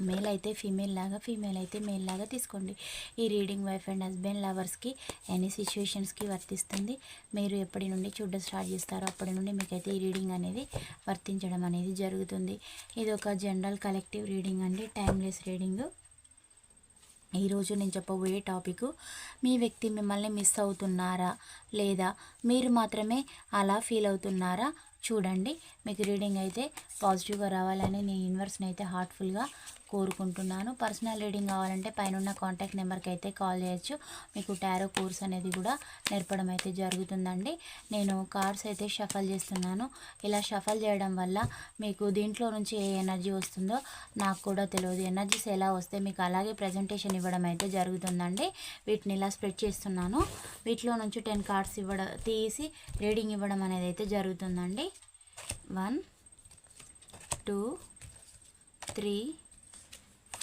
Male అయితే female లాగా female అయితే మేల్ లాగా తీసుకోండి. ఈ రీడింగ్ వైఫ్ అండ్ హస్బెండ్ లవర్స్కి ఎనీ సిచ్యువేషన్స్కి వర్తిస్తుంది. మీరు ఎప్పటి నుండి చూడడం స్టార్ట్ చేస్తారో అప్పటి నుండి మీకైతే ఈ రీడింగ్ అనేది వర్తించడం అనేది జరుగుతుంది. ఇది ఒక జనరల్ కలెక్టివ్ రీడింగ్ అండి టైమ్లెస్ రీడింగ్. ఈరోజు నేను చెప్పబోయే టాపిక్ మీ వ్యక్తి మిమ్మల్ని మిస్ అవుతున్నారా లేదా మీరు మాత్రమే అలా ఫీల్ అవుతున్నారా? చూడండి. మీకు రీడింగ్ అయితే పాజిటివ్గా రావాలని నేను యూనివర్స్ని అయితే హార్ట్ఫుల్గా కోరుకుంటున్నాను. పర్సనల్ రీడింగ్ కావాలంటే పైన కాంటాక్ట్ నెంబర్కి అయితే కాల్ చేయొచ్చు. మీకు టారో కోర్స్ అనేది కూడా నేర్పడం అయితే జరుగుతుందండి. నేను కార్డ్స్ అయితే షఫల్ చేస్తున్నాను. ఇలా షఫల్ చేయడం వల్ల మీకు దీంట్లో నుంచి ఏ ఎనర్జీ వస్తుందో నాకు కూడా తెలియదు. ఎనర్జీస్ ఎలా వస్తే మీకు అలాగే ప్రజెంటేషన్ ఇవ్వడం అయితే జరుగుతుందండి. వీటిని ఇలా స్ప్రెడ్ చేస్తున్నాను. వీటిలో నుంచి టెన్ కార్డ్స్ ఇవ్వడం తీసి రీడింగ్ ఇవ్వడం అనేది అయితే జరుగుతుందండి. One two three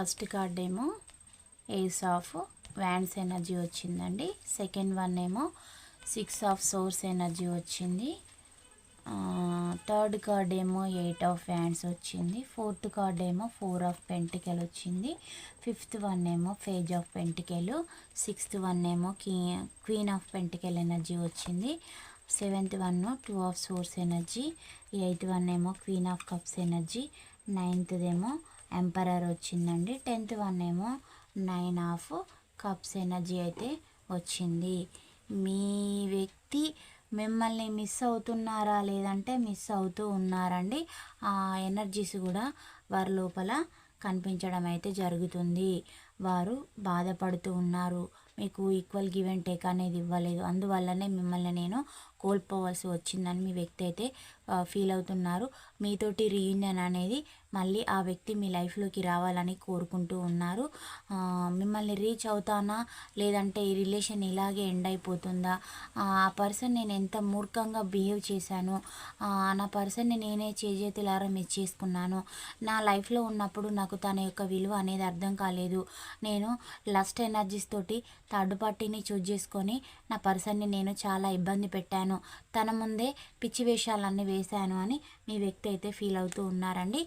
first card ఏమో ఏస్ ఆఫ్ వ్యాండ్స్ ఎనర్జీ వచ్చిందండి. సెకండ్ వన్ ఏమో సిక్స్ ఆఫ్ సోర్స్ ఎనర్జీ వచ్చింది. థర్డ్ కార్డ్ ఏమో ఎయిట్ ఆఫ్ హ్యాండ్స్ వచ్చింది. ఫోర్త్ కార్డ్ ఏమో ఫోర్ ఆఫ్ పెంటికెల్ వచ్చింది. ఫిఫ్త్ వన్ ఏమో page of pentacle sixth one ఏమో కీ క్వీన్ ఆఫ్ పెంటికెల్ ఎనర్జీ వచ్చింది. Seventh one two of swords energy eighth one ఏమో క్వీన్ ఆఫ్ కప్స్ ఎనర్జీ నైన్త్దేమో emperor వచ్చిందండి. టెన్త్ వన్ ఏమో నైన్ ఆఫ్ కప్స్ ఎనర్జీ అయితే వచ్చింది. మీ వ్యక్తి మిమ్మల్ని మిస్ అవుతున్నారా లేదంటే మిస్ అవుతూ ఉన్నారండి? ఆ ఎనర్జీస్ కూడా వారి లోపల కనిపించడం అయితే జరుగుతుంది. వారు బాధపడుతూ ఉన్నారు. మీకు ఈక్వల్ గివ్ అండ్ టేక్ అనేది ఇవ్వలేదు. అందువల్లనే మిమ్మల్ని నేను కోల్పోవలసి వచ్చిందని మీ వ్యక్తి అయితే ఫీల్ అవుతున్నారు. మీతోటి రీయూనియన్ అనేది మళ్ళీ ఆ వ్యక్తి మీ లైఫ్లోకి రావాలని కోరుకుంటూ ఉన్నారు. మిమ్మల్ని రీచ్ అవుతానా? లేదంటే ఈ రిలేషన్ ఇలాగే ఎండ్ అయిపోతుందా? ఆ పర్సన్ నేను ఎంత మూర్ఖంగా బిహేవ్ చేశాను? నా పర్సన్ని నేనే చేజేతులారా మిస్ చేసుకున్నాను? నా లైఫ్లో ఉన్నప్పుడు నాకు తన యొక్క విలువ అనేది అర్థం కాలేదు. నేను లస్ట్ ఎనర్జీస్ తోటి థర్డ్ పార్టీని చూజ్ చేసుకొని నా పర్సన్ని నేను చాలా ఇబ్బంది పెట్టాను. తన ముందే పిచ్చి వేషాలన్నీ వేశాను అని మీ వ్యక్తి అయితే ఫీల్ అవుతూ ఉన్నారండి.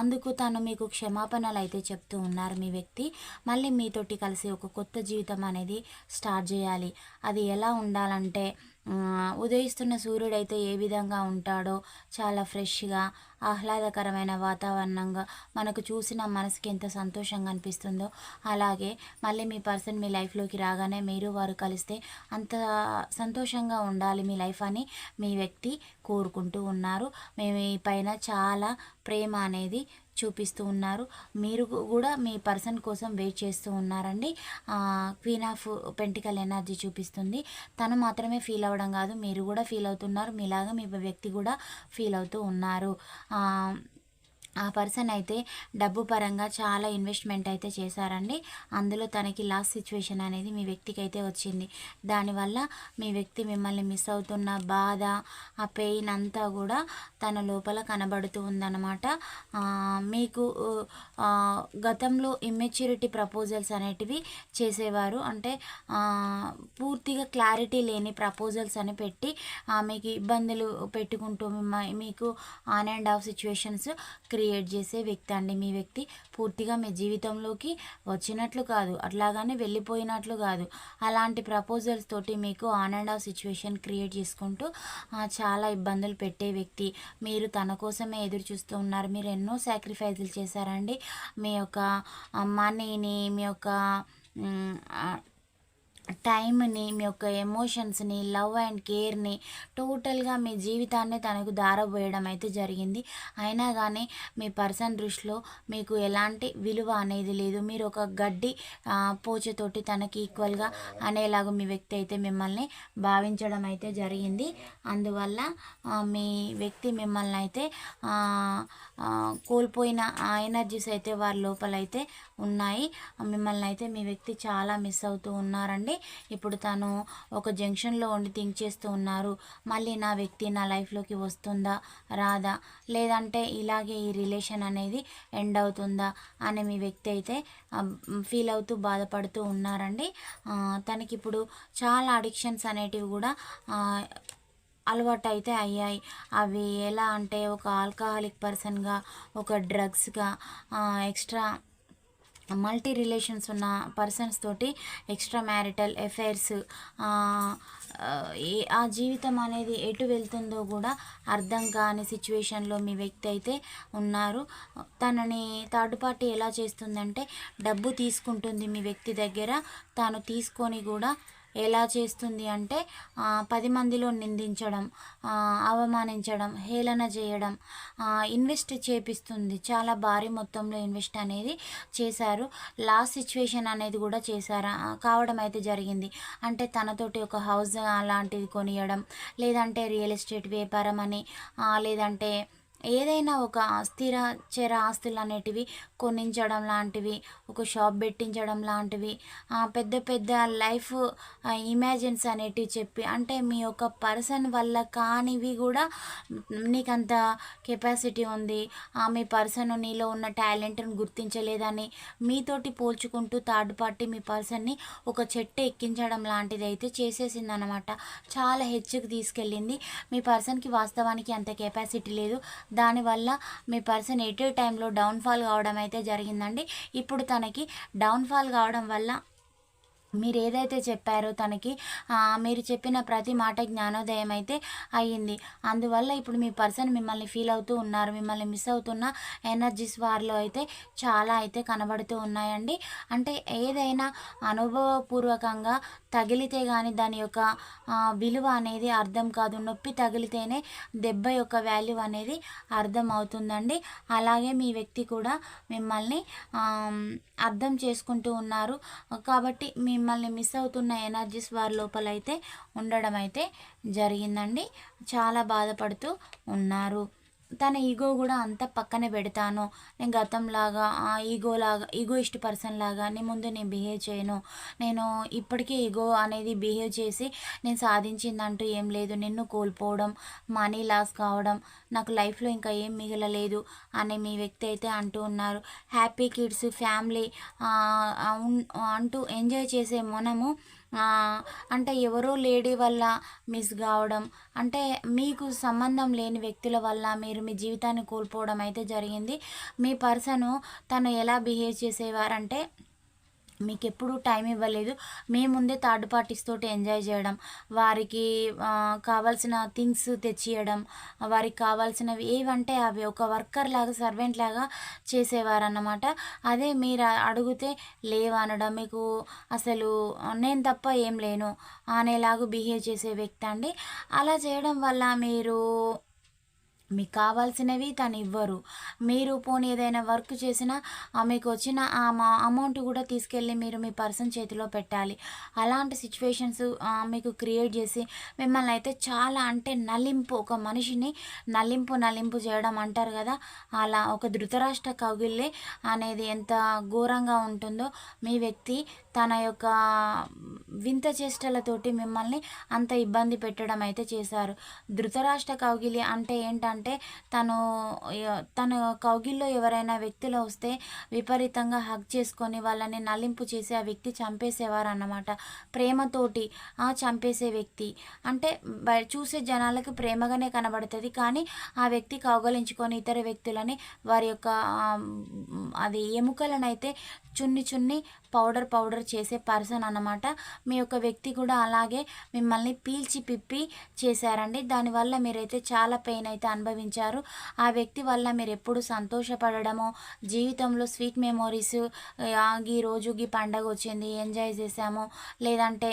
అందుకు తను మీకు క్షమాపణలు అయితే చెప్తూ ఉన్నారు మీ వ్యక్తి. మళ్ళీ మీతోటి కలిసి ఒక కొత్త జీవితం అనేది స్టార్ట్ చేయాలి. అది ఎలా ఉండాలంటే ఉదయిస్తున్న సూర్యుడైతే ఏ విధంగా ఉంటాడో చాలా ఫ్రెష్గా ఆహ్లాదకరమైన వాతావరణంగా మనకు చూసిన మనసుకి ఎంత సంతోషంగా అనిపిస్తుందో. అలాగే మళ్ళీ మీ పర్సన్ మీ లైఫ్లోకి రాగానే మీరు వారు కలిస్తే అంత సంతోషంగా ఉండాలి మీ లైఫ్ అని మీ వ్యక్తి కోరుకుంటూ ఉన్నారు. మేము ఈ పైన చాలా ప్రేమ అనేది చూపిస్తూ ఉన్నారు. మీరు కూడా మీ పర్సన్ కోసం వెయిట్ చేస్తూ ఉన్నారండి. క్వీన్ ఆఫ్ పెంటికల్ ఎనర్జీ చూపిస్తుంది. తను మాత్రమే ఫీల్ అవ్వడం కాదు మీరు కూడా ఫీల్ అవుతున్నారు. మీలాగా మీ వ్యక్తి కూడా ఫీల్ అవుతూ ఉన్నారు. ఆ పర్సన్ అయితే డబ్బు పరంగా చాలా ఇన్వెస్ట్మెంట్ అయితే చేశారండి. అందులో తనకి లాస్ట్ సిచ్యువేషన్ అనేది మీ వ్యక్తికి అయితే వచ్చింది. దానివల్ల మీ వ్యక్తి మిమ్మల్ని మిస్ అవుతున్న బాధ ఆ పెయిన్ అంతా కూడా తన లోపల కనబడుతూ ఉందన్నమాట. మీకు గతంలో ఇమ్మెచ్యూరిటీ ప్రపోజల్స్ అనేటివి చేసేవారు. అంటే పూర్తిగా క్లారిటీ లేని ప్రపోజల్స్ అని పెట్టి మీకు ఇబ్బందులు పెట్టుకుంటూ మీకు on and off situations create create చేసే వ్యక్తి అండి మీ వ్యక్తి. పూర్తిగా మీ జీవితంలోకి వచ్చినట్లు కాదు అట్లాగానే వెళ్ళిపోయినట్లు కాదు. అలాంటి ప్రపోజల్స్ తోటి మీకు on and off situation create చేసుకుంటూ చాలా ఇబ్బందులు పెట్టే వ్యక్తి. మీరు తన కోసమే ఎదురు చూస్తూ ఉన్నారు. మీరు ఎన్నో సాక్రిఫైజులు చేశారండి. మీ యొక్క మనీని మీ యొక్క టైంని మీ యొక్క ఎమోషన్స్ని లవ్ అండ్ కేర్ని టోటల్గా మీ జీవితాన్ని తనకు దారబోయడం అయితే జరిగింది. అయినా కానీ మీ పర్సన్ దృష్టిలో మీకు ఎలాంటి విలువ అనేది లేదు. మీరు ఒక గడ్డి పోచతోటి తనకి ఈక్వల్గా అనేలాగా మీ వ్యక్తి అయితే మిమ్మల్ని భావించడం అయితే జరిగింది. అందువల్ల మీ వ్యక్తి మిమ్మల్ని అయితే కోల్పోయిన ఎనర్జీస్ అయితే వారి లోపలైతే ఉన్నాయి. మిమ్మల్ని అయితే మీ వ్యక్తి చాలా మిస్ అవుతూ ఉన్నారండి. ఇప్పుడు తను ఒక జంక్షన్లో ఉండి థింక్ చేస్తూ ఉన్నారు. మళ్ళీ నా వ్యక్తి నా లైఫ్లోకి వస్తుందా? రాదా? లేదంటే ఇలాగే ఈ రిలేషన్ అనేది ఎండ్ అవుతుందా? అని మీ వ్యక్తి అయితే ఫీల్ అవుతూ బాధపడుతూ ఉన్నారండి. తనకి ఇప్పుడు చాలా అడిక్షన్స్ అనేటివి కూడా అలవాటు అయితే అయ్యాయి. అవి ఎలా అంటే ఒక ఆల్కహాలిక్ పర్సన్గా ఒక డ్రగ్స్గా ఎక్స్ట్రా మల్టీ రిలేషన్స్ ఉన్న పర్సన్స్ తోటి ఎక్స్ట్రా మ్యారిటల్ ఎఫైర్స్ ఆ జీవితం అనేది ఎటు వెళ్తుందో కూడా అర్థం కాని సిచ్యువేషన్లో మీ వ్యక్తి అయితే ఉన్నారు. తనని థర్డ్ పార్టీ ఎలా చేస్తుందంటే డబ్బు తీసుకుంటుంది మీ వ్యక్తి దగ్గర తాను తీసుకొని కూడా ఎలా చేస్తుంది అంటే పది మందిలో నిందించడం అవమానించడం హేళన చేయడం ఇన్వెస్ట్ చేపిస్తుంది. చాలా భారీ మొత్తంలో ఇన్వెస్ట్ అనేది చేశారు. లాస్ట్ సిచ్యువేషన్ అనేది కూడా చేశారు. కావడం అయితే జరిగింది. అంటే తనతోటి ఒక హౌస్ అలాంటిది కొనియడం లేదంటే రియల్ ఎస్టేట్ వ్యాపారం అని లేదంటే ఏదైనా ఒక స్థిర చర ఆస్తులు అనేటివి కొనించడం లాంటివి ఒక షాప్ పెట్టించడం లాంటివి పెద్ద పెద్ద లైఫ్ ఇమాజిన్స్ అనేటివి చెప్పి అంటే మీ యొక్క పర్సన్ వల్ల కానివి కూడా నీకంత కెపాసిటీ ఉంది. మీ పర్సన్ నీలో ఉన్న టాలెంట్ని గుర్తించలేదని మీతోటి పోల్చుకుంటూ థర్డ్ పార్టీ మీ పర్సన్ని ఒక చెట్టు ఎక్కించడం లాంటిది అయితే చేసేసింది అనమాట చాలా హెచ్చుకు తీసుకెళ్ళింది. మీ పర్సన్కి వాస్తవానికి అంత కెపాసిటీ లేదు. దానివల్ల మీ పర్సన్ ఎటే టైంలో డౌన్ఫాల్ కావడం అయితే జరిగిందండి. ఇప్పుడు తనకి డౌన్ఫాల్ కావడం వల్ల మీరు ఏదైతే చెప్పారో తనకి మీరు చెప్పిన ప్రతి మాట జ్ఞానోదయం అయితే అయ్యింది. అందువల్ల ఇప్పుడు మీ పర్సన్ మిమ్మల్ని ఫీల్ అవుతూ ఉన్నారు మిమ్మల్ని మిస్ అవుతున్న ఎనర్జీస్ వారిలో అయితే చాలా అయితే కనబడుతూ ఉన్నాయండి. అంటే ఏదైనా అనుభవపూర్వకంగా తగిలితే కానీ దాని యొక్క విలువ అనేది అర్థం కాదు. నొప్పి తగిలితేనే దెబ్బ యొక్క వాల్యూ అనేది అర్థం అవుతుందండి అలాగే మీ వ్యక్తి కూడా మిమ్మల్ని అర్థం చేసుకుంటూ ఉన్నారు. కాబట్టి మిమ్మల్ని మిస్ అవుతున్న ఎనర్జీస్ వారి లోపల అయితే ఉండడం అయితే జరిగిందండి. చాలా బాధపడుతూ ఉన్నారు. తన ఈగో కూడా అంత పక్కన పెడతాను. నేను గతంలాగా ఈగోలాగా ఈగోయిస్ట్ పర్సన్ లాగా నీ ముందు నేను బిహేవ్ చేయను. నేను ఇప్పటికీ ఈగో అనేది బిహేవ్ చేసి నేను సాధించిందంటూ ఏం లేదు. నిన్ను కోల్పోవడం మనీ లాస్ కావడం నాకు లైఫ్లో ఇంకా ఏం మిగలలేదు అనే మీ వ్యక్తి అయితే అంటూ ఉన్నారు. హ్యాపీ కిడ్స్ ఫ్యామిలీ అంటూ ఎంజాయ్ చేసే మనము అంటే ఎవరో లేడీ వల్ల మిస్ కావడం అంటే మీకు సంబంధం లేని వ్యక్తుల వల్ల మీరు మీ జీవితాన్ని కోల్పోవడం అయితే జరిగింది. మీ పర్సను తను ఎలా బిహేవ్ చేసేవారంటే మీకు ఎప్పుడూ టైం ఇవ్వలేదు. మేము ముందే థర్డ్ పార్టీస్ తోటి ఎంజాయ్ చేయడం వారికి కావాల్సిన థింగ్స్ తెచ్చియడం వారికి కావాల్సినవి ఏవంటే అవి ఒక వర్కర్ లాగా సర్వెంట్ లాగా చేసేవారన్నమాట. అదే మీరు అడిగితే లేవనడం మీకు అసలు నేను తప్ప ఏం లేను అనేలాగా బిహేవ్ చేసే వ్యక్తి అండి. అలా చేయడం వల్ల మీరు మీకు కావాల్సినవి తను ఇవ్వరు. మీరు పోనీ ఏదైనా వర్క్ చేసినా మీకు వచ్చిన ఆ అమౌంట్ కూడా తీసుకెళ్ళి మీరు మీ పర్సన్ చేతిలో పెట్టాలి. అలాంటి సిచ్యువేషన్స్ మీకు క్రియేట్ చేసి మిమ్మల్ని అయితే చాలా అంటే నలింపు ఒక మనిషిని నలింపు నలింపు చేయడం అంటారు కదా. అలా ఒక ధృతరాష్ట్ర కౌగిల్లే అనేది ఎంత ఘోరంగా ఉంటుందో మీ వ్యక్తి తన యొక్క వింత చేష్టలతోటి మిమ్మల్ని అంత ఇబ్బంది పెట్టడం అయితే చేశారు. ధృతరాష్ట్ర కౌగిలి అంటే ఏంటంటే అంటే తను తను తన కౌగిల్లో ఎవరైనా వ్యక్తులు వస్తే విపరీతంగా హక్ చేసుకొని వాళ్ళని నలింపు చేసి ఆ వ్యక్తి చంపేసేవారు అన్నమాట ప్రేమతోటి ఆ చంపేసే వ్యక్తి. అంటే చూసే జనాలకు ప్రేమగానే కనబడుతుంది. కానీ ఆ వ్యక్తి కౌగలించుకొని ఇతర వ్యక్తులని వారి యొక్క అది ఎముకలనైతే చున్ని చున్ని పౌడర్ పౌడర్ చేసే పర్సన్ అన్నమాట. మీ యొక్క వ్యక్తి కూడా అలాగే మిమ్మల్ని పీల్చి పిప్పి చేశారండి. దానివల్ల మీరైతే చాలా పెయిన్ అయితే అనుభవించారు. ఆ వ్యక్తి వల్ల మీరు ఎప్పుడు సంతోషపడము జీవితంలో స్వీట్ మెమోరీస్ ఈ రోజు ఈ పండగ వచ్చింది ఎంజాయ్ చేసాము లేదంటే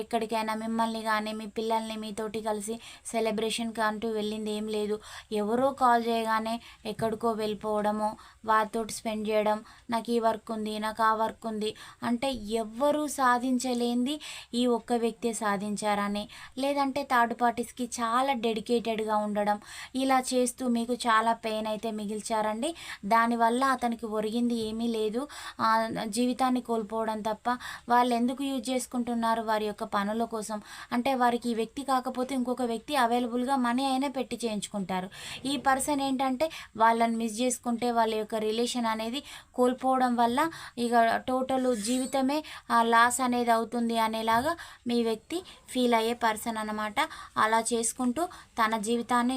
ఎక్కడికైనా మిమ్మల్ని కానీ మీ పిల్లల్ని మీతోటి కలిసి సెలబ్రేషన్కి అంటూ వెళ్ళింది ఏం లేదు. ఎవరో కాల్ చేయగానే ఎక్కడికో వెళ్ళిపోవడము వారితోటి స్పెండ్ చేయడం నాకు ఈ వర్క్ ఉంది నాకు ఆ వర్క్ ఉంది అంటే ఎవ్వరూ సాధించలేంది ఈ ఒక్క వ్యక్తే సాధించారని. లేదంటే థర్డ్ పార్టీస్కి చాలా డెడికేటెడ్గా ఉండడం ఇలా చేస్తూ మీకు చాలా పెయిన్ అయితే మిగిల్చారండి. దానివల్ల అతనికి ఒరిగింది ఏమీ లేదు. జీవితాన్ని కోల్పోవడం తప్ప వాళ్ళు ఎందుకు యూజ్ చేసుకుంటున్నారు వారి యొక్క పనుల కోసం? అంటే వారికి ఈ వ్యక్తి కాకపోతే ఇంకొక వ్యక్తి అవైలబుల్గా మనీ అయినా పెట్టి చేయించుకుంటారు. ఈ పర్సన్ ఏంటంటే వాళ్ళని మిస్ చేసుకుంటే వాళ్ళ యొక్క రిలేషన్ అనేది కోల్పోవడం వల్ల ఇక టోటల్ జీవితమే లాస్ అనేది అవుతుంది అనేలాగా మీ వ్యక్తి ఫీల్ అయ్యే పర్సన్ అన్నమాట. అలా చేసుకుంటూ తన జీవితాన్ని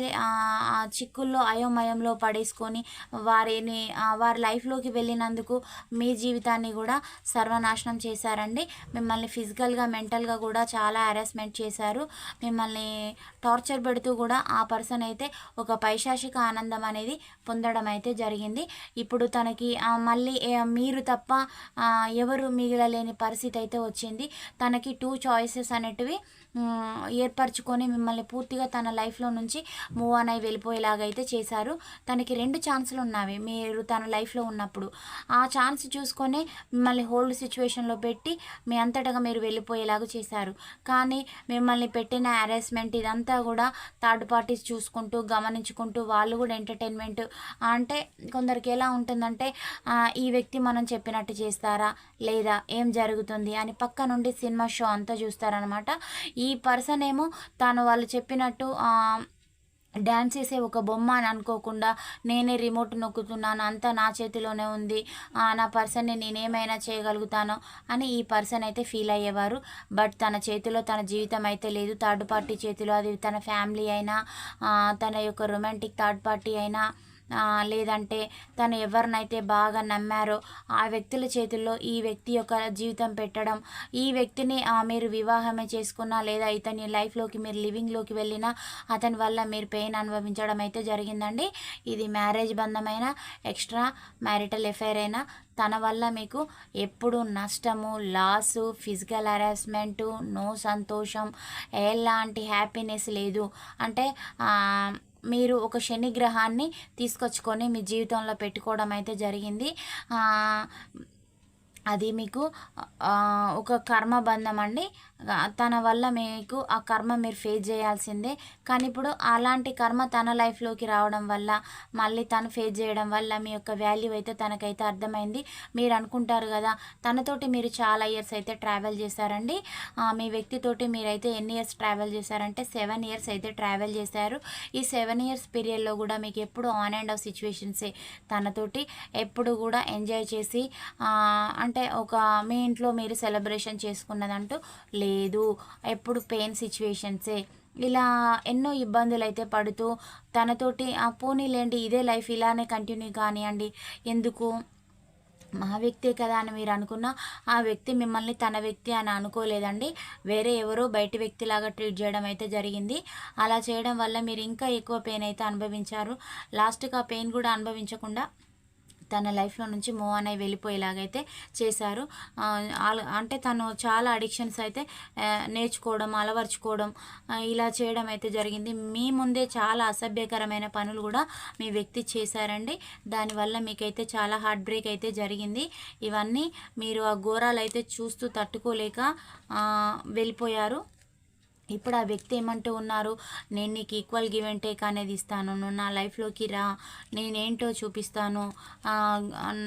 చిక్కుల్లో అయోమయంలో పడేసుకొని వారిని వారి లైఫ్లోకి వెళ్ళినందుకు మీ జీవితాన్ని కూడా సర్వనాశనం చేశారండి. మిమ్మల్ని ఫిజికల్గా మెంటల్గా కూడా చాలా హెరాస్మెంట్ చేశారు. మిమ్మల్ని టార్చర్ పెడుతూ కూడా ఆ పర్సన్ అయితే ఒక పైశాచిక ఆనందం అనేది పొందడం అయితే జరిగింది. ఇప్పుడు తనకి మళ్ళీ మీరు తప్ప ఎవరు మిగిలలేని పరిస్థితి అయితే వచ్చింది. తనకి టూ చాయిసెస్ అనేటివి ఏర్పరచుకొని మిమ్మల్ని పూర్తిగా తన లైఫ్లో నుంచి మూవ్ ఆన్ అయి వెళ్ళిపోయేలాగా అయితే చేశారు. తనకి రెండు ఛాన్సులు ఉన్నవి. మీరు తన లైఫ్లో ఉన్నప్పుడు ఆ ఛాన్స్ చూసుకొని మిమ్మల్ని హోల్డ్ సిచ్యువేషన్లో పెట్టి మీ అంతటగా మీరు వెళ్ళిపోయేలాగా చేశారు. కానీ మిమ్మల్ని పెట్టిన అరేస్మెంట్ ఇదంతా కూడా థర్డ్ పార్టీస్ చూసుకుంటూ గమనించుకుంటూ వాళ్ళు కూడా ఎంటర్టైన్మెంట్ అంటే కొందరికి ఎలా ఉంటుందంటే ఈ వ్యక్తి మనం చెప్పినట్టు చేస్తారా? లేదా ఏం జరుగుతుంది? అని పక్క నుండి సినిమా షో అంతా చూస్తారనమాట ఈ పర్సన్ ఏమో తాను వాళ్ళు చెప్పినట్టు డ్యాన్స్ చేసే ఒక బొమ్మ అని అనుకోకుండా నేనే రిమోట్ నొక్కుతున్నాను అంతా నా చేతిలోనే ఉంది నా పర్సన్ని నేనేమైనా చేయగలుగుతాను అని ఈ పర్సన్ అయితే ఫీల్ అయ్యేవారు. బట్ తన చేతిలో తన జీవితం అయితే లేదు. థర్డ్ పార్టీ చేతిలో అది తన ఫ్యామిలీ అయినా తన యొక్క రొమాంటిక్ థర్డ్ పార్టీ అయినా లేదంటే తను ఎవరినైతే బాగా నమ్మారో ఆ వ్యక్తుల చేతుల్లో ఈ వ్యక్తి యొక్క జీవితం పెట్టడం ఈ వ్యక్తిని మీరు వివాహమే చేసుకున్నా లేదా ఇతని లైఫ్లోకి మీరు లివింగ్లోకి వెళ్ళినా అతని వల్ల మీరు పెయిన్ అనుభవించడం అయితే జరిగిందండి. ఇది మ్యారేజ్ బంధమైన ఎక్స్ట్రా మ్యారిటల్ ఎఫైర్ అయినా తన వల్ల మీకు ఎప్పుడు నష్టము లాసు ఫిజికల్ హెరాస్మెంటు నో సంతోషం ఎలాంటి హ్యాపీనెస్ లేదు. అంటే మీరు ఒక శని గ్రహాన్ని తీసుకొచ్చుకొని మీ జీవితంలో పెట్టుకోవడం అయితే జరిగింది. అది మీకు ఒక కర్మ బంధం అండి. తన వల్ల మీకు ఆ కర్మ మీరు ఫేస్ చేయాల్సిందే. కానీ ఇప్పుడు అలాంటి కర్మ తన లైఫ్లోకి రావడం వల్ల మళ్ళీ తను ఫేస్ చేయడం వల్ల మీ యొక్క వాల్యూ అయితే తనకైతే అర్థమైంది. మీరు అనుకుంటారు కదా తనతోటి మీరు చాలా ఇయర్స్ అయితే ట్రావెల్ చేశారండి. మీ వ్యక్తితోటి మీరైతే ఎన్ని ఇయర్స్ ట్రావెల్ చేశారంటే సెవెన్ ఇయర్స్ అయితే ట్రావెల్ చేశారు. ఈ సెవెన్ ఇయర్స్ పీరియడ్లో కూడా మీకు ఎప్పుడు ఆన్ అండ్ ఆఫ్ సిచ్యువేషన్సే తనతోటి ఎప్పుడు కూడా ఎంజాయ్ చేసి అంటే ఒక మీ ఇంట్లో మీరు సెలబ్రేషన్ చేసుకున్నదంటూ లేదు. లేదు ఎప్పుడు పెయిన్ సిచ్యువేషన్సే ఇలా ఎన్నో ఇబ్బందులు అయితే పడుతూ తనతోటి ఆ పోనీలేండి ఇదే లైఫ్ ఇలానే కంటిన్యూ కానివ్వండి ఎందుకు? మా వ్యక్తే కదా అని మీరు అనుకున్న ఆ వ్యక్తి మిమ్మల్ని తన వ్యక్తి అని అనుకోలేదండి. వేరే ఎవరో బయట వ్యక్తిలాగా ట్రీట్ చేయడం అయితే జరిగింది. అలా చేయడం వల్ల మీరు ఇంకా ఎక్కువ పెయిన్ అయితే అనుభవించారు. లాస్ట్కి ఆ పెయిన్ కూడా అనుభవించకుండా తన లైఫ్లో నుంచి మూవ్ అనే వెళ్ళిపోయేలాగైతే చేశారు. అంటే తను చాలా అడిక్షన్స్ అయితే నేర్చుకోవడం అలవర్చుకోవడం ఇలా చేయడం అయితే జరిగింది. మీ ముందే చాలా అసభ్యకరమైన పనులు కూడా మీ వ్యక్తి చేశారండి. దానివల్ల మీకైతే చాలా హార్ట్ బ్రేక్ అయితే జరిగింది. ఇవన్నీ మీరు ఆ ఘోరాలు అయితే చూస్తూ తట్టుకోలేక వెళ్ళిపోయారు. ఇప్పుడు ఆ వ్యక్తి ఏమంటూ ఉన్నారు నేను నీకు ఈక్వల్ గివ్ అండ్ టేక్ అనేది ఇస్తాను నువ్వు నా లైఫ్లోకి రా నేనేంటో చూపిస్తాను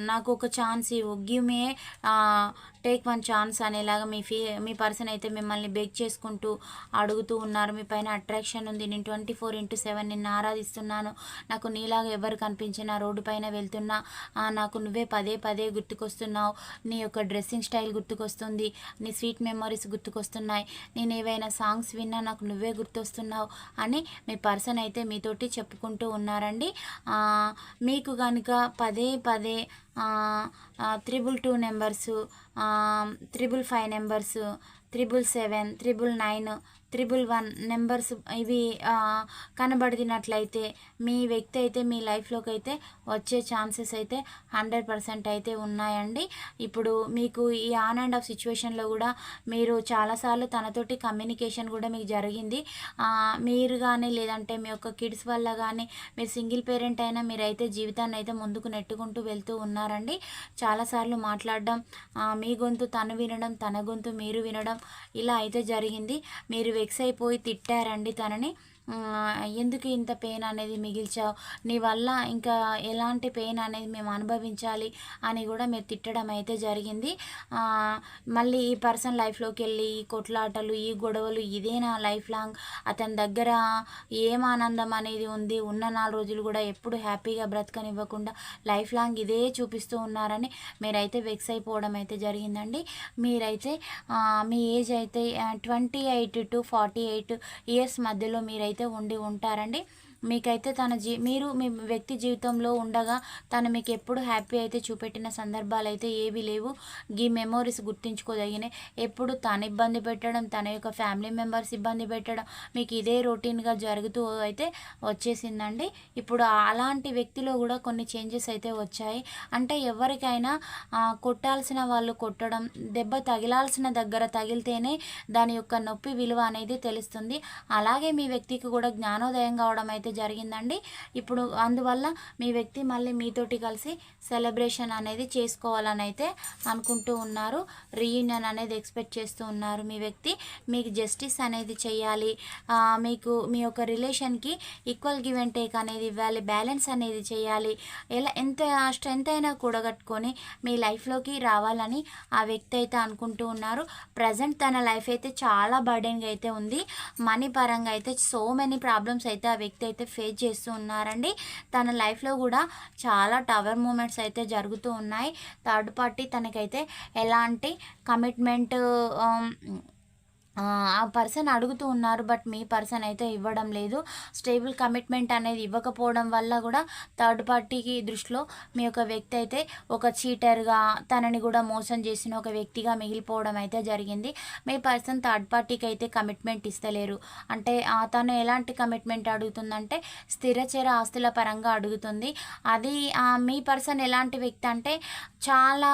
నాకు ఒక ఛాన్స్ ఇవ్వు give me take one chance అనేలాగా మీ ఫీ మీ పర్సన్ అయితే మిమ్మల్ని బెగ్ చేసుకుంటూ అడుగుతూ ఉన్నారు. మీ పైన అట్రాక్షన్ ఉంది. నేను ట్వంటీ ఫోర్ ఇంటూ సెవెన్ నిన్ను ఆరాధిస్తున్నాను. నాకు నీలాగా ఎవరు కనిపించినా రోడ్డు పైన వెళ్తున్నా నాకు నువ్వే పదే పదే గుర్తుకొస్తున్నావు. నీ యొక్క డ్రెస్సింగ్ స్టైల్ గుర్తుకొస్తుంది. నీ స్వీట్ మెమరీస్ గుర్తుకొస్తున్నాయి. నేను ఏవైనా సాంగ్స్ విన్నా నాకు నువ్వే గుర్తొస్తున్నావు అని మీ పర్సన్ అయితే మీతోటి చెప్పుకుంటూ ఉన్నారండి. మీకు కనుక పదే పదే triple two numbers triple five numbers triple seven triple nine triple one numbers ఇవి కనబడినట్లయితే మీ వ్యక్తి అయితే మీ లైఫ్లోకి అయితే వచ్చే ఛాన్సెస్ అయితే హండ్రెడ్ పర్సెంట్ అయితే ఉన్నాయండి. ఇప్పుడు మీకు ఈ ఆన్ అండ్ ఆఫ్ సిచ్యువేషన్లో కూడా మీరు చాలాసార్లు తనతోటి కమ్యూనికేషన్ కూడా మీకు జరిగింది. మీరు కానీ లేదంటే మీ యొక్క కిడ్స్ వల్ల కానీ మీరు సింగిల్ పేరెంట్ అయినా మీరైతే జీవితాన్ని అయితే ముందుకు నెట్టుకుంటూ వెళ్తూ ఉన్నారండి. చాలాసార్లు మాట్లాడడం మీ గొంతు తను వినడం తన గొంతు మీరు వినడం ఇలా అయితే జరిగింది. మీరు వెక్స్ అయిపోయి తిట్టారండి తనని. ఎందుకు ఇంత పెయిన్ అనేది మిగిల్చావు? నీ వల్ల ఇంకా ఎలాంటి పెయిన్ అనేది మేము అనుభవించాలి అని కూడా మీరు తిట్టడం అయితే జరిగింది. మళ్ళీ ఈ పర్సన్ లైఫ్లోకి వెళ్ళి ఈ కొట్లాటలు ఈ గొడవలు ఇదే నా లైఫ్ లాంగ్. అతని దగ్గర ఏం ఆనందం అనేది ఉంది? ఉన్న నాలుగు రోజులు కూడా ఎప్పుడు హ్యాపీగా బ్రతకనివ్వకుండా లైఫ్ లాంగ్ ఇదే చూపిస్తూ ఉన్నారని మీరైతే వెక్స్ అయిపోవడం అయితే జరిగిందండి. మీరైతే మీ ఏజ్ అయితే twenty eight to forty eight years మధ్యలో మీరైతే అయితే ఉండి ఉంటారండి. మీకైతే తన జీ మీరు మీ వ్యక్తి జీవితంలో ఉండగా తను మీకు ఎప్పుడు హ్యాపీ అయితే చూపెట్టిన సందర్భాలు అయితే ఏవి లేవు. ఈ మెమోరీస్ గుర్తించుకోదగినాయి ఎప్పుడు తను ఇబ్బంది పెట్టడం తన యొక్క ఫ్యామిలీ మెంబర్స్ ఇబ్బంది పెట్టడం మీకు ఇదే రొటీన్గా జరుగుతూ అయితే వచ్చేసిందండి. ఇప్పుడు అలాంటి వ్యక్తిలో కూడా కొన్ని చేంజెస్ అయితే వచ్చాయి. అంటే ఎవరికైనా కొట్టాల్సిన వాళ్ళు కొట్టడం దెబ్బ తగిలాల్సిన దగ్గర తగిలితేనే దాని యొక్క నొప్పి విలువ అనేది తెలుస్తుంది. అలాగే మీ వ్యక్తికి కూడా జ్ఞానోదయం కావడం అయితే జరిగిందండి. ఇప్పుడు అందువల్ల మీ వ్యక్తి మళ్ళీ మీతోటి కలిసి సెలబ్రేషన్ అనేది చేసుకోవాలని అయితే అనుకుంటూ ఉన్నారు. రీయూనియన్ అనేది ఎక్స్పెక్ట్ చేస్తూ ఉన్నారు మీ వ్యక్తి. మీకు జస్టిస్ అనేది చేయాలి. మీకు మీ యొక్క రిలేషన్కి ఈక్వల్ గివ్ అండ్ టేక్ అనేది ఇవ్వాలి. బ్యాలెన్స్ అనేది చేయాలి. ఎలా ఎంత స్ట్రెంత్ అయినా కూడగట్టుకొని మీ లైఫ్లోకి రావాలని ఆ వ్యక్తి అయితే అనుకుంటూ ఉన్నారు. ప్రజెంట్ తన లైఫ్ అయితే చాలా బర్డెన్గా అయితే ఉంది. మనీ పరంగా అయితే సో మెనీ ప్రాబ్లమ్స్ అయితే ఆ వ్యక్తి అయితే ఫేస్ చేస్తూ ఉన్నారండి. తన లైఫ్లో కూడా చాలా టవర్ మూమెంట్స్ అయితే జరుగుతూ ఉన్నాయి. థర్డ్ పార్టీ తనకైతే ఎలాంటి కమిట్మెంట్ ఆ పర్సన్ అడుగుతూ ఉన్నారు బట్ మీ పర్సన్ అయితే ఇవ్వడం లేదు. స్టేబుల్ కమిట్మెంట్ అనేది ఇవ్వకపోవడం వల్ల కూడా థర్డ్ పార్టీకి దృష్టిలో మీ యొక్క వ్యక్తి అయితే ఒక చీటర్గా తనని కూడా మోసం చేసిన ఒక వ్యక్తిగా మిగిలిపోవడం అయితే జరిగింది. మీ పర్సన్ థర్డ్ పార్టీకి అయితే కమిట్మెంట్ ఇస్తలేరు. అంటే తను ఎలాంటి కమిట్మెంట్ అడుగుతుందంటే స్థిరచర ఆస్తుల పరంగా అడుగుతుంది. అది మీ పర్సన్ ఎలాంటి వ్యక్తి అంటే చాలా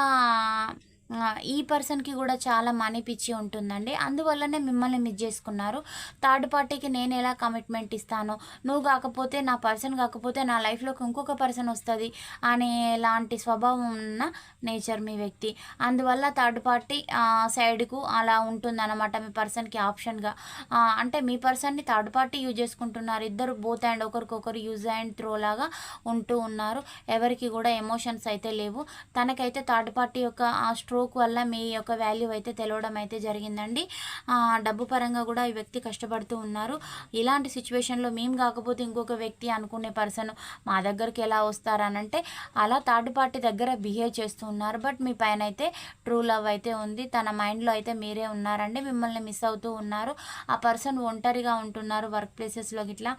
ఈ పర్సన్కి కూడా చాలా మనీ పిచ్చి ఉంటుందండి. అందువల్లనే మిమ్మల్ని మిస్ చేసుకున్నారు. థర్డ్ పార్టీకి నేను ఎలా కమిట్మెంట్ ఇస్తాను? నువ్వు కాకపోతే నా పర్సన్ కాకపోతే నా లైఫ్లోకి ఇంకొక పర్సన్ వస్తుంది అనే లాంటి స్వభావం ఉన్న నేచర్ మీ వ్యక్తి. అందువల్ల థర్డ్ పార్టీ సైడ్కు అలా ఉంటుందన్నమాట మీ పర్సన్కి ఆప్షన్గా అంటే మీ పర్సన్ని థర్డ్ పార్టీ యూజ్ చేసుకుంటున్నారు. ఇద్దరు బోత్ అండ్ ఒకరికొకరు యూజ్ అండ్ త్రో లాగా ఉంటూ ఉన్నారు. ఎవరికి కూడా ఎమోషన్స్ అయితే లేవు. తనకైతే థర్డ్ పార్టీ యొక్క స్ట్రో స్ట్రోక్ వల్ల మీ యొక్క వాల్యూ అయితే తెలవడం అయితే జరిగిందండి. డబ్బు పరంగా కూడా ఈ వ్యక్తి కష్టపడుతూ ఉన్నారు. ఇలాంటి సిచ్యువేషన్లో మేము కాకపోతే ఇంకొక వ్యక్తి అనుకునే పర్సన్ మా దగ్గరికి ఎలా వస్తారనంటే అలా థర్డ్ పార్టీ దగ్గర బిహేవ్ చేస్తూ ఉన్నారు. బట్ మీ పైన అయితే ట్రూ లవ్ అయితే ఉంది. తన మైండ్లో అయితే మీరే ఉన్నారండి. మిమ్మల్ని మిస్ అవుతూ ఉన్నారు. ఆ పర్సన్ ఒంటరిగా ఉంటున్నారు వర్క్ ప్లేసెస్లో ఇట్లా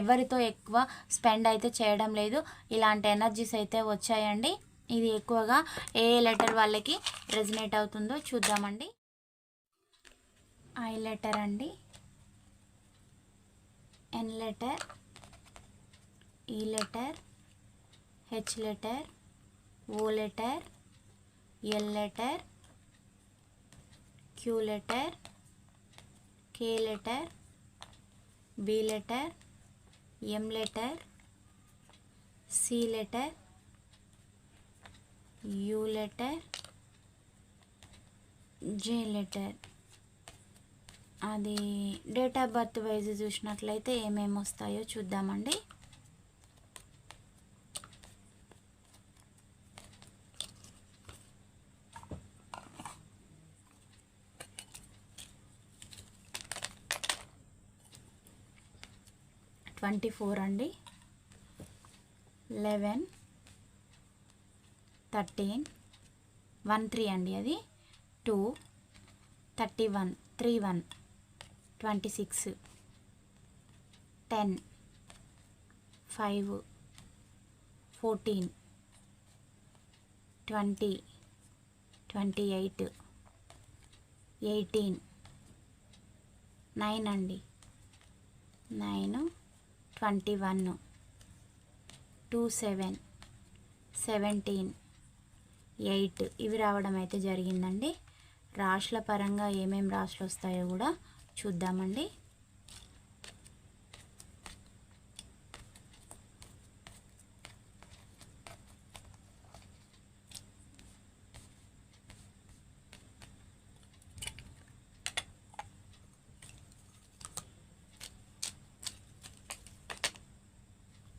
ఎవరితో ఎక్కువ స్పెండ్ అయితే చేయడం లేదు. ఇలాంటి ఎనర్జీస్ అయితే వచ్చాయండి. ఇది ఎక్కువగా ఏ లెటర్ వాళ్ళకి రెజినేట్ అవుతుందో చూద్దామండి. ఐ లెటర్ అండి. N letter. E letter. H letter. O letter. L letter. Q letter. K letter. B letter. M letter. C letter. U letter J letter. అది డేట్ ఆఫ్ బర్త్ వైజ్ చూసినట్లయితే ఏమేమి వస్తాయో చూద్దామండి. Twenty four అండి. Eleven. Thirteen. One three అండి అది. Two. Thirty one. Three one. Twenty six. Ten. Five. Fourteen. Twenty. Twenty eight. Eighteen. Nine అండి. Nine. Twenty one. Two seven. Seventeen. Eight ఇవి రావడం అయితే జరిగిందండి. రాశుల పరంగా ఏమేమి రాష్ట్రాలు వస్తాయో కూడా చూద్దామండి.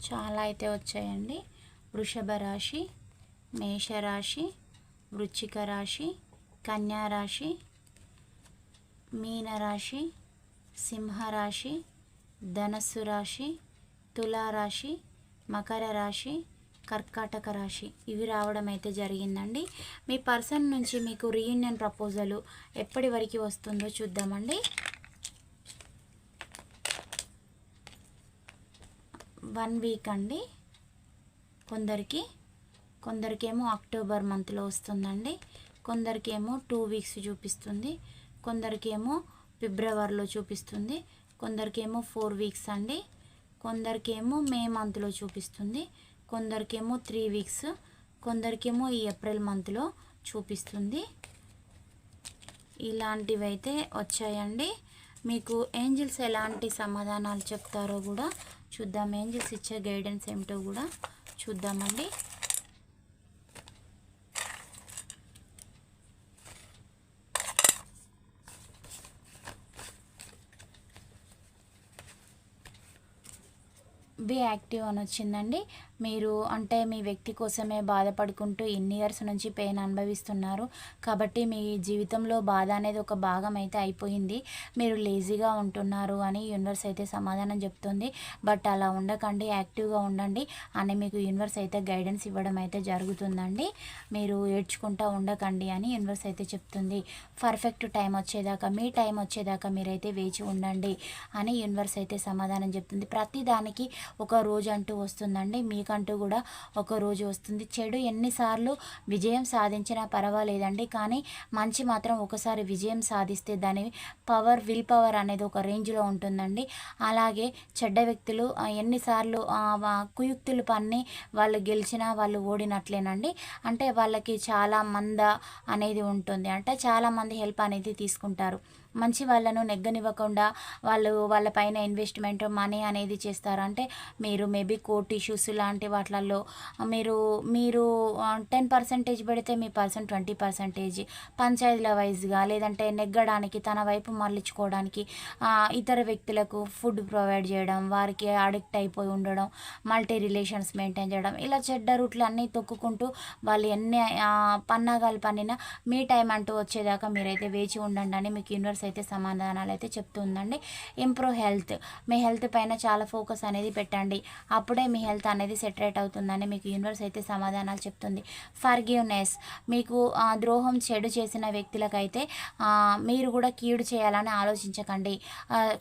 చాలా అయితే వచ్చాయండి. వృషభ రాశి మేషరాశి వృచ్చిక రాశి కన్యా రాశి మీనరాశి సింహరాశి ధనస్సు రాశి తులారాశి మకర రాశి కర్కాటక రాశి ఇవి రావడం అయితే జరిగిందండి. మీ పర్సన్ నుంచి మీకు రీయూనియన్ ప్రపోజల్ ఎప్పటి వరకు వస్తుందో చూద్దామండి. వన్ వీక్ అండి. కొందరికి కొందరికేమో అక్టోబర్ మంత్లో వస్తుందండి కొందరికేమో టూ వీక్స్ చూపిస్తుంది కొందరికేమో ఫిబ్రవరిలో చూపిస్తుంది కొందరికేమో ఫోర్ వీక్స్ అండి కొందరికేమో మే మంత్లో చూపిస్తుంది కొందరికేమో త్రీ వీక్స్ కొందరికేమో ఈ ఏప్రిల్ మంత్లో చూపిస్తుంది. ఇలాంటివి అయితే వచ్చాయండి. మీకు ఏంజిల్స్ ఎలాంటి సమాధానాలు చెప్తారో కూడా చూద్దాం. ఏంజిల్స్ ఇచ్చే గైడెన్స్ ఏమిటో కూడా చూద్దామండి. బీ యాక్టివ్ అని వచ్చిందండి మీరు అంటే మీ వ్యక్తి కోసమే బాధపడుకుంటూ ఇన్ని ఇయర్స్ నుంచి పెయిన్ అనుభవిస్తున్నారు. కాబట్టి మీ జీవితంలో బాధ అనేది ఒక భాగం అయితే అయిపోయింది. మీరు లేజీగా ఉంటున్నారు అని యూనివర్స్ అయితే సమాధానం చెప్తుంది. బట్ అలా ఉండకండి యాక్టివ్గా ఉండండి అని మీకు యూనివర్స్ అయితే గైడెన్స్ ఇవ్వడం అయితే జరుగుతుందండి. మీరు ఏడ్చుకుంటూ ఉండకండి అని యూనివర్స్ అయితే చెప్తుంది. పర్ఫెక్ట్ టైం వచ్చేదాకా మీ టైం వచ్చేదాకా మీరైతే వేచి ఉండండి అని యూనివర్స్ అయితే సమాధానం చెప్తుంది. ప్రతి దానికి ఒక రోజు అంటూ వస్తుందండి మీకంటూ కూడా ఒక రోజు వస్తుంది. చెడు ఎన్నిసార్లు విజయం సాధించినా పర్వాలేదండి. కానీ మంచి మాత్రం ఒకసారి విజయం సాధిస్తే దాని పవర్ విల్ పవర్ అనేది ఒక రేంజ్లో ఉంటుందండి. అలాగే చెడ్డ వ్యక్తులు ఎన్నిసార్లు కుయుక్తులు పన్ని వాళ్ళు గెలిచినా వాళ్ళు ఓడినట్లేనండి. అంటే వాళ్ళకి చాలా మంద అనేది ఉంటుంది. అంటే చాలామంది హెల్ప్ అనేది తీసుకుంటారు. మంచి వాళ్ళను నెగ్గనివ్వకుండా వాళ్ళు వాళ్ళపైన ఇన్వెస్ట్మెంట్ మనీ అనేది చేస్తారు. అంటే మీరు మేబీ కోర్ట్ ఇష్యూస్ లాంటి వాటిలలో మీరు మీరు టెన్ పర్సెంటేజ్ పెడితే మీ పర్సన్ ట్వంటీ పర్సెంటేజ్ పంచాయతీల వైజ్గా లేదంటే నెగ్గడానికి తన వైపు మరలించుకోవడానికి ఇతర వ్యక్తులకు ఫుడ్ ప్రొవైడ్ చేయడం వారికి అడిక్ట్ అయిపోయి ఉండడం మల్టీ రిలేషన్స్ మెయింటైన్ చేయడం ఇలా చెడ్డ రూట్లు అన్నీ తొక్కుకుంటూ వాళ్ళు ఎన్ని పన్నాగాలు పన్నినా మీ టైం అంటూ వచ్చేదాకా మీరైతే వేచి ఉండండి అని మీకు యూనివర్స్ అయితే సమాధానాలు అయితే చెప్తుందండి. ఇంప్రూవ్ హెల్త్ మీ హెల్త్ పైన చాలా ఫోకస్ అనేది పెట్టండి. అప్పుడే మీ హెల్త్ అనేది సెటరేట్ అవుతుందని మీకు యూనివర్స్ అయితే సమాధానాలు చెప్తుంది. ఫర్గివ్నెస్ మీకు ద్రోహం చెడు చేసిన వ్యక్తులకైతే మీరు కూడా కీడు చేయాలని ఆలోచించకండి.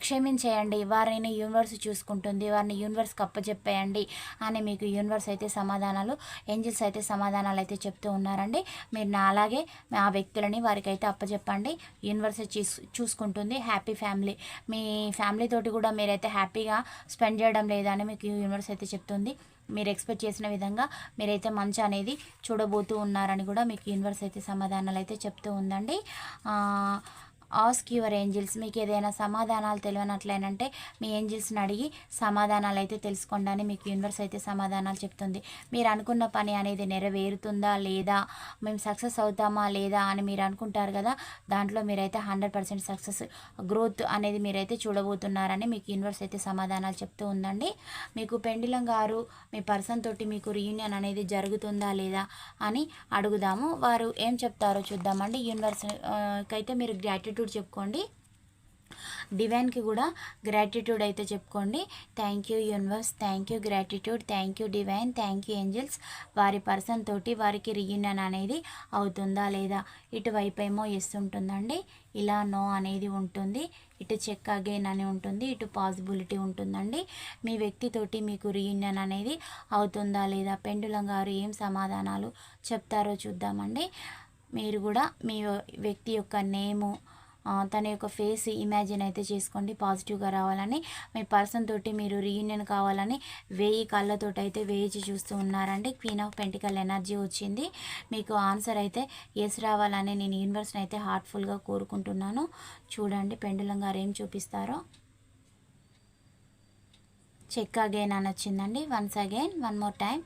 క్షమించేయండి. వారిని యూనివర్స్ చూసుకుంటుంది. వారిని యూనివర్స్ కప్పచెప్పేయండి అని మీకు యూనివర్స్ అయితే సమాధానాలు ఏంజిల్స్ అయితే సమాధానాలు అయితే చెప్తూ ఉన్నారండి. మీరు నా అలాగే ఆ వ్యక్తులని వారికైతే అప్పచెప్పండి యూనివర్స్ చూసుకుంటుంది. హ్యాపీ ఫ్యామిలీ మీ ఫ్యామిలీ తోటి కూడా మీరైతే హ్యాపీగా స్పెండ్ చేయడం లేదని మీకు యూనివర్స్ అయితే చెప్తుంది. మీరు ఎక్స్పెక్ట్ చేసిన విధంగా మీరైతే మంచి అనేది చూడబోతూ ఉన్నారని కూడా మీకు యూనివర్స్ అయితే సమాధానాలు అయితే చెప్తూ ఉందండి. ఆస్క్ యువర్ ఏంజిల్స్ మీకు ఏదైనా సమాధానాలు తెలియనట్లేనంటే మీ ఏంజిల్స్ని అడిగి సమాధానాలు అయితే తెలుసుకోండి అని మీకు యూనివర్స్ అయితే సమాధానాలు చెప్తుంది. మీరు అనుకున్న పని అనేది నెరవేరుతుందా లేదా? మేము సక్సెస్ అవుతామా లేదా అని మీరు అనుకుంటారు కదా? దాంట్లో మీరైతే హండ్రెడ్ పర్సెంట్ సక్సెస్ గ్రోత్ అనేది మీరైతే చూడబోతున్నారని మీకు యూనివర్స్ అయితే సమాధానాలు చెప్తూ ఉందండి. మీకు పెండిలం గారు మీ పర్సన్ తోటి మీకు రీయూనియన్ అనేది జరుగుతుందా లేదా అని అడుగుదాము. వారు ఏం చెప్తారో చూద్దామండి. యూనివర్స్ అయితే మీరు గ్రాటిట్యూడ్ చెప్పుకోండి. డివైన్కి కూడా గ్రాటిట్యూడ్ అయితే చెప్పుకోండి. Thank you universe thank you gratitude thank you divine thank you angels వారి పర్సన్ తోటి వారికి రీయూనియన్ అనేది అవుతుందా లేదా? ఇటువైపు ఏమో ఇస్తుంటుందండి ఇలా నో అనేది ఉంటుంది. ఇటు చెక్ అగైన్ అని ఉంటుంది. ఇటు పాసిబిలిటీ ఉంటుందండి. మీ వ్యక్తితోటి మీకు రీయూనియన్ అనేది అవుతుందా లేదా? పెండులం గారు ఏం సమాధానాలు చెప్తారో చూద్దామండి. మీరు కూడా మీ వ్యక్తి యొక్క నేము తన యొక్క ఫేస్ ఇమాజిన్ అయితే చేసుకోండి పాజిటివ్గా రావాలని మీ పర్సన్ తోటి మీరు రీయూనియన్ కావాలని వేయి కళ్ళతోటి అయితే వేయిచి చూస్తూ ఉన్నారండి. క్వీన్ ఆఫ్ పెంటికల్ ఎనర్జీ వచ్చింది. మీకు ఆన్సర్ అయితే ఎస్ రావాలని నేను యూనివర్స్ని అయితే హార్ట్ఫుల్గా కోరుకుంటున్నాను. చూడండి పెండులం గారు ఏం చూపిస్తారో. చెక్ అగైన్ అని వచ్చిందండి. Once again one more time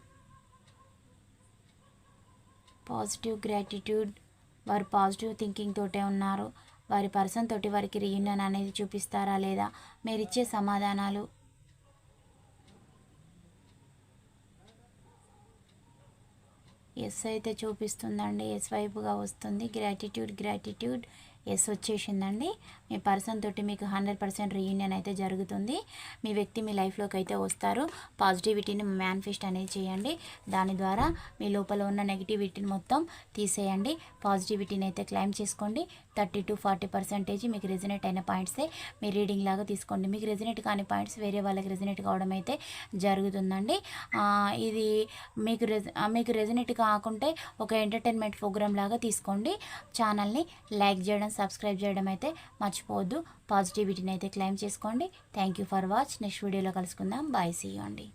positive gratitude వారు పాజిటివ్ థింకింగ్ తోటే ఉన్నారు. వారి పర్సన్ తోటి వారికి రీయూనియన్ అనేది చూపిస్తారా లేదా? మీరిచ్చే సమాధానాలు. ఎస్ అయితే చూపిస్తుందండి. ఎస్ వైపుగా వస్తుంది. గ్రాటిట్యూడ్ గ్రాటిట్యూడ్ ఎస్ వచ్చేసిందండి. మీ పర్సన్ తోటి మీకు హండ్రెడ్ పర్సెంట్ రీయూనియన్ అయితే జరుగుతుంది. మీ వ్యక్తి మీ లైఫ్లోకి అయితే వస్తారు. పాజిటివిటీని మేనిఫెస్ట్ అనేది చేయండి. దాని ద్వారా మీ లోపల ఉన్న నెగిటివిటీని మొత్తం తీసేయండి. పాజిటివిటీని అయితే క్లైమ్ చేసుకోండి. థర్టీ టు ఫార్టీ పర్సెంటేజ్ మీకు రెజినేట్ అయిన పాయింట్సే మీ రీడింగ్ లాగా తీసుకోండి. మీకు రెజినేట్ కాని పాయింట్స్ వేరే వాళ్ళకి రెజినేట్ కావడం అయితే జరుగుతుందండి. ఇది మీకు రెజ మీకు రెజినేట్ కాకుంటే ఒక ఎంటర్టైన్మెంట్ ప్రోగ్రామ్ లాగా తీసుకోండి. ఛానల్ని లైక్ చేయడం సబ్స్క్రైబ్ చేయడం అయితే మర్చిపోవద్దు. పాజిటివిటీని అయితే క్లైమ్ చేసుకోండి. Thank you for watch. Next వీడియోలో కలుసుకుందాం. బాయ్ సీ అండి.